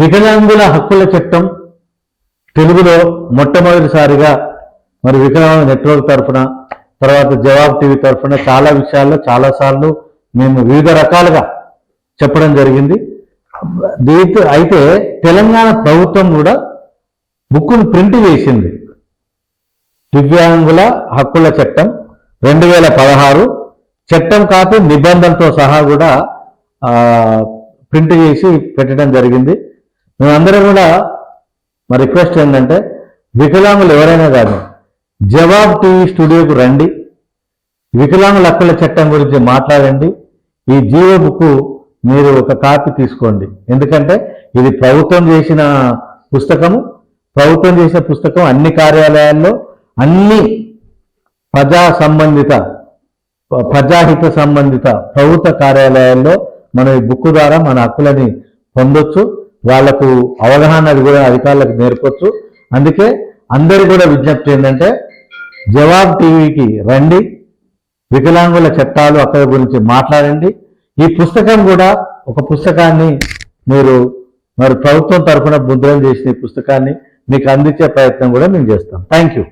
వికలాంగుల హక్కుల చట్టం తెలుగులో మొట్టమొదటిసారిగా మరి వికలాంగుల నెట్వర్క్ తరఫున తర్వాత జవాబ్ టీవీ తరఫున చాలా విషయాల్లో చాలాసార్లు మేము వివిధ రకాలుగా చెప్పడం జరిగింది. దీంతో అయితే తెలంగాణ ప్రభుత్వం కూడా బుక్కును ప్రింట్ చేసింది. దివ్యాంగుల హక్కుల చట్టం రెండు వేల పదహారు. చట్టం కాపీ నిబంధనతో సహా కూడా ప్రింట్ చేసి పెట్టడం జరిగింది. మేమందరం కూడా మా రిక్వెస్ట్ ఏంటంటే వికలాంగులు ఎవరైనా కానీ జవాబ్ టీవీ స్టూడియోకు రండి. వికలాంగుల హక్కుల చట్టం గురించి మాట్లాడండి. ఈ జీవో బుక్ మీరు ఒక కాపీ తీసుకోండి. ఎందుకంటే ఇది ప్రభుత్వం చేసిన పుస్తకము. ప్రభుత్వం చేసిన పుస్తకం అన్ని కార్యాలయాల్లో అన్ని ప్రజా సంబంధిత ప్రజాహిత సంబంధిత ప్రభుత్వ కార్యాలయాల్లో మన ఈ బుక్ ద్వారా మన హక్కులని పొందొచ్చు. వాళ్ళకు అవగాహన అది కూడా అధికారులకు నేర్పొచ్చు. అందుకే అందరు కూడా విజ్ఞప్తి ఏంటంటే జవాబ్ టీవీకి రండి వికలాంగుల చట్టాలు అక్కడ గురించి మాట్లాడండి. ఈ పుస్తకం కూడా ఒక పుస్తకాన్ని మీరు మరి ప్రభుత్వం తరఫున ముద్రలు చేసిన ఈ పుస్తకాన్ని మీకు అందించే ప్రయత్నం కూడా మేము చేస్తాం. Thank you